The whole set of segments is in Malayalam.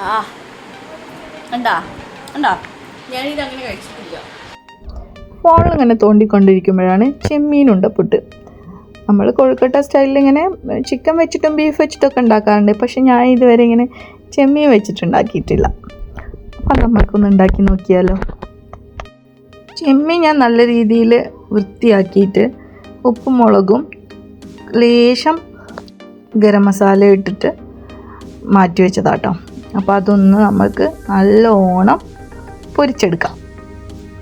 ആ. ഉണ്ടാ ഉണ്ടാ ഞാനിത് അങ്ങനെ കഴിച്ചിട്ടില്ല. ഫോണിൽ ഇങ്ങനെ തോണ്ടിക്കൊണ്ടിരിക്കുമ്പോഴാണ് ചെമ്മീൻ ഉണ്ടപ്പുട്ട് നമ്മൾ കൊഴുക്കട്ട സ്റ്റൈലിൽ ഇങ്ങനെ ചിക്കൻ വെച്ചിട്ടും ബീഫ് വെച്ചിട്ടൊക്കെ ഉണ്ടാക്കാറുണ്ട്. പക്ഷെ ഞാൻ ഇതുവരെ ഇങ്ങനെ ചെമ്മീൻ വെച്ചിട്ടുണ്ടാക്കിയിട്ടില്ല. അപ്പം നമുക്കൊന്ന് ഉണ്ടാക്കി നോക്കിയാലോ. ചെമ്മീൻ ഞാൻ നല്ല രീതിയിൽ വൃത്തിയാക്കിയിട്ട് ഉപ്പും മുളകും ലേശം ഗരം മസാല ഇട്ടിട്ട് മാറ്റി വെച്ചതാട്ടോ. അപ്പോൾ അതൊന്ന് നമ്മൾക്ക് നല്ലോണം പൊരിച്ചെടുക്കാം.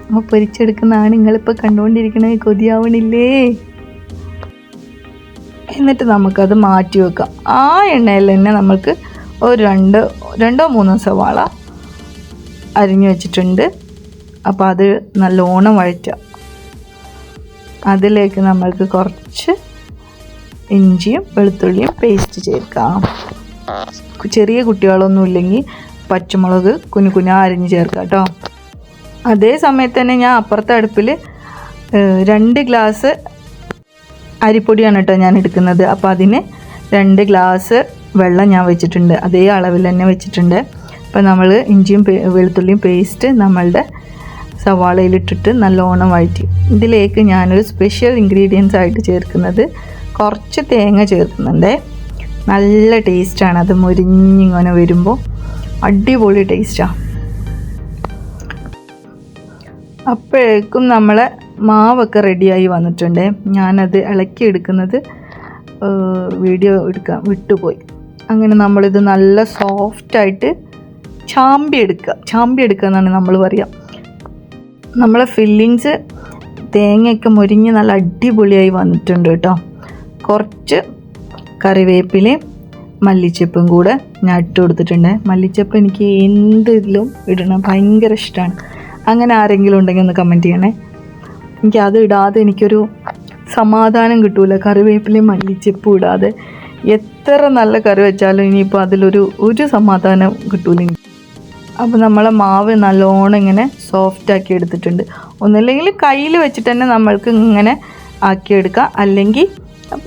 അപ്പോൾ പൊരിച്ചെടുക്കുന്നതാണ് നിങ്ങളിപ്പോൾ കണ്ടുകൊണ്ടിരിക്കണേ കൊതിയാവണില്ലേ? എന്നിട്ട് നമുക്കത് മാറ്റി വെക്കാം. ആ എണ്ണയിൽ തന്നെ നമുക്ക് ഒരു രണ്ട് രണ്ടോ മൂന്നോ സവാള അരിഞ്ഞു വെച്ചിട്ടുണ്ട്. അപ്പോൾ അത് നല്ലോണം വഴറ്റുക. അതിലേക്ക് നമ്മൾക്ക് കുറച്ച് ഇഞ്ചിയും വെളുത്തുള്ളിയും പേസ്റ്റ് ചേർക്കാം. ചെറിയ കുട്ടികളൊന്നും ഇല്ലെങ്കിൽ പച്ചമുളക് കുഞ്ഞു കുന അരിഞ്ഞ് ചേർക്കാം കേട്ടോ. അതേ സമയത്ത് തന്നെ ഞാൻ അപ്പുറത്തെ അടുപ്പിൽ രണ്ട് ഗ്ലാസ് അരിപ്പൊടിയാണ് കേട്ടോ ഞാൻ എടുക്കുന്നത്. അപ്പോൾ അതിന് രണ്ട് ഗ്ലാസ് വെള്ളം ഞാൻ വെച്ചിട്ടുണ്ട്. അതേ അളവിൽ തന്നെ വെച്ചിട്ടുണ്ട്. അപ്പോൾ നമ്മൾ ഇഞ്ചിയും വെളുത്തുള്ളിയും പേസ്റ്റ് നമ്മളുടെ സവാളയിലിട്ടിട്ട് നല്ലോണം വഴറ്റി. ഇതിലേക്ക് ഞാനൊരു സ്പെഷ്യൽ ഇൻഗ്രീഡിയൻസ് ആയിട്ട് ചേർക്കുന്നത് കുറച്ച് തേങ്ങ ചേർക്കുന്നുണ്ട്. നല്ല ടേസ്റ്റാണ്. അത് മുരിഞ്ഞിങ്ങനെ വരുമ്പോൾ അടിപൊളി ടേസ്റ്റാണ് അപ്പോഴേക്കും നമ്മളെ മാവൊക്കെ റെഡിയായി വന്നിട്ടുണ്ട്. ഞാനത് ഇളക്കി എടുക്കുന്നത് വീഡിയോ എടുക്കാൻ വിട്ടുപോയി. അങ്ങനെ നമ്മളിത് നല്ല സോഫ്റ്റായിട്ട് ചാമ്പി എടുക്കുക ചാമ്പി എടുക്കുക എന്നാണ് നമ്മൾ പറയുക നമ്മളെ ഫില്ലിങ്സ് തേങ്ങയൊക്കെ മുരിഞ്ഞ് നല്ല അടിപൊളിയായി വന്നിട്ടുണ്ട് കേട്ടോ. കുറച്ച് കറിവേപ്പിലയും മല്ലിച്ചപ്പും കൂടെ ഞാൻ ഇട്ട് കൊടുത്തിട്ടുണ്ട്. മല്ലിച്ചപ്പ് എനിക്ക് എന്തിലും ഇടണം ഭയങ്കര ഇഷ്ടമാണ് അങ്ങനെ ആരെങ്കിലും ഉണ്ടെങ്കിൽ ഒന്ന് കമന്റ് ചെയ്യണേ. എനിക്ക് അത് ഇടാതെ എനിക്കൊരു സമാധാനം കിട്ടൂല. കറിവേപ്പിലയും മല്ലിച്ചപ്പും ഇടാതെ എത്ര നല്ല കറി വെച്ചാലും ഇനിയിപ്പോൾ അതിലൊരു ഒരു സമാധാനം കിട്ടൂല അപ്പോൾ നമ്മളെ മാവ് നല്ലോണം ഇങ്ങനെ സോഫ്റ്റ് ആക്കി എടുത്തിട്ടുണ്ട്. ഒന്നുമില്ലെങ്കിൽ കയ്യിൽ വെച്ചിട്ട് തന്നെ നമ്മൾക്ക് ഇങ്ങനെ ആക്കിയെടുക്കാം. അല്ലെങ്കിൽ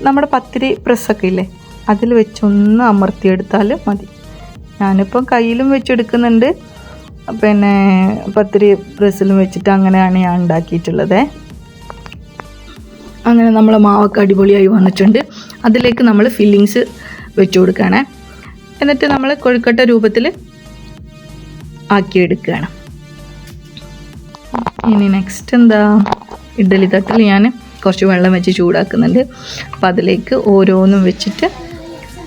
നമ്മുടെ പത്തിരി പ്രസ്സൊക്കെ ഇല്ലേ അതിൽ വെച്ചൊന്ന് അമർത്തിയെടുത്താൽ മതി. ഞാനിപ്പം കയ്യിലും വെച്ചെടുക്കുന്നുണ്ട്. പിന്നെ പത്തിരി പ്രസ്സിലും വെച്ചിട്ട് അങ്ങനെയാണ് ഞാൻ ഉണ്ടാക്കിയിട്ടുള്ളത്. അങ്ങനെ നമ്മൾ മാവൊക്കെ അടിപൊളിയായി വന്നിട്ടുണ്ട്. അതിലേക്ക് നമ്മൾ ഫില്ലിങ്സ് വെച്ച് കൊടുക്കുകയാണ്. എന്നിട്ട് നമ്മൾ കൊഴുക്കട്ട രൂപത്തിൽ ആക്കിയെടുക്കുകയാണ്. ഇനി നെക്സ്റ്റ് എന്താ? ഇഡ്ഡലി തട്ടിൽ ഞാൻ കുറച്ച് വെള്ളം വെച്ച് ചൂടാക്കുന്നുണ്ട്. അപ്പം അതിലേക്ക് ഓരോന്നും വെച്ചിട്ട്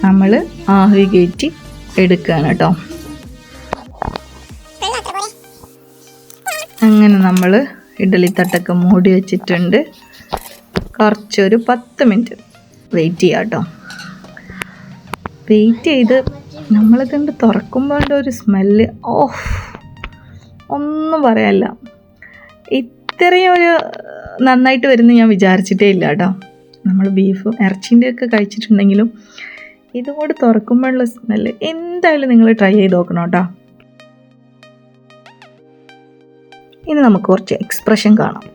നമ്മൾ ആവി കയറ്റി എടുക്കുകയാണ് കേട്ടോ അങ്ങനെ നമ്മൾ ഇഡ്ഡലി തട്ടൊക്കെ മൂടി വെച്ചിട്ടുണ്ട്. കുറച്ചൊരു പത്ത് മിനിറ്റ് വെയിറ്റ് ചെയ്യാം കേട്ടോ വെയിറ്റ് ചെയ്ത് നമ്മളിതുണ്ട് തുറക്കുമ്പോൾ ഒരു സ്മെല്ല്. ഓഫ് ഒന്നും പറയാനില്ല. ഇത്രയും ഒരു നന്നായിട്ട് വരുന്ന ഞാൻ വിചാരിച്ചിട്ടേ ഇല്ല കേട്ടോ നമ്മൾ ബീഫ് ഇറച്ചിന്റെ ഒക്കെ കഴിച്ചിട്ടുണ്ടെങ്കിലും ഇതും കൂടി തുറക്കുമ്പോഴുള്ള സ്മെല്ല് എന്തായാലും നിങ്ങൾ ട്രൈ ചെയ്ത് നോക്കണം കേട്ടോ ഇനി നമുക്ക് കുറച്ച് എക്സ്പ്രഷൻ കാണാം.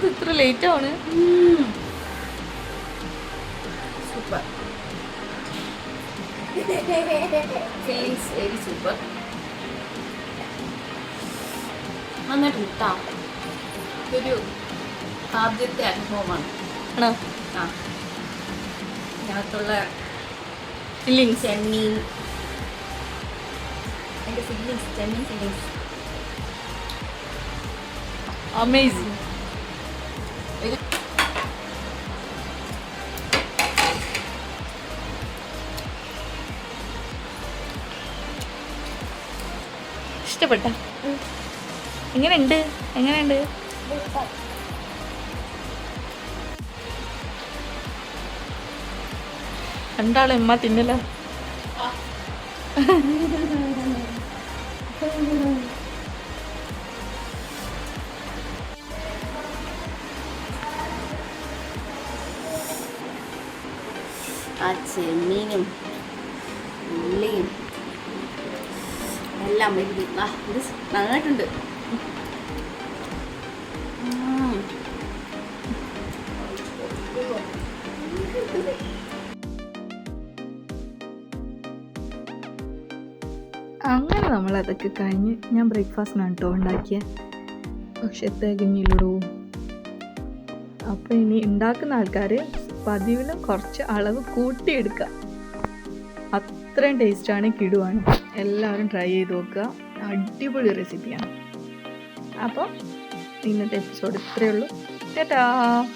ഇത് ഇത്ര ലേറ്റ് ആണ്. സൂപ്പർ ഫീലിങ്സ് വെരി സൂപ്പർ നന്നായിട്ട് കിട്ടാം ഇതൊരു ആദ്യത്തെ അനുഭവമാണ്. ആണോ? ആ. ഇതിനകത്തുള്ള ഫില്ലിങ്സ് ചെമ്മീൻ എന്റെ ഫില്ലിങ്സ് ചെമ്മീൻ ഫില്ലിങ്സ് അമേസിങ് ഇഷ്ടപ്പെട്ട? എങ്ങനെയുണ്ട്? എങ്ങനെയുണ്ട്? രണ്ടാളും ഇമ്മ തിന്നല. ചെമ്മീനും ഉള്ളിയും എല്ലാം അമ്മയ്ക്ക് വാ ഇത് നന്നായിട്ടുണ്ട്. അങ്ങനെ നമ്മൾ അതൊക്കെ കഴിഞ്ഞ് ഞാൻ ബ്രേക്ക്ഫാസ്റ്റിനാണ് കേട്ടോ ഉണ്ടാക്കിയത് പക്ഷെ തികഞ്ഞില്ലടോ. അപ്പോൾ ഇനി ഉണ്ടാക്കുന്ന ആൾക്കാർ പതിവിലും കുറച്ച് അളവ് കൂട്ടിയെടുക്കുക. അത്രയും ടേസ്റ്റാണ് കിടുവാണ്. എല്ലാവരും ട്രൈ ചെയ്ത് നോക്കുക. അടിപൊളി റെസിപ്പിയാണ്. അപ്പോൾ ഇന്നത്തെ എപ്പിസോഡ് ഇത്രയേ ഉള്ളൂ. ടാറ്റാ.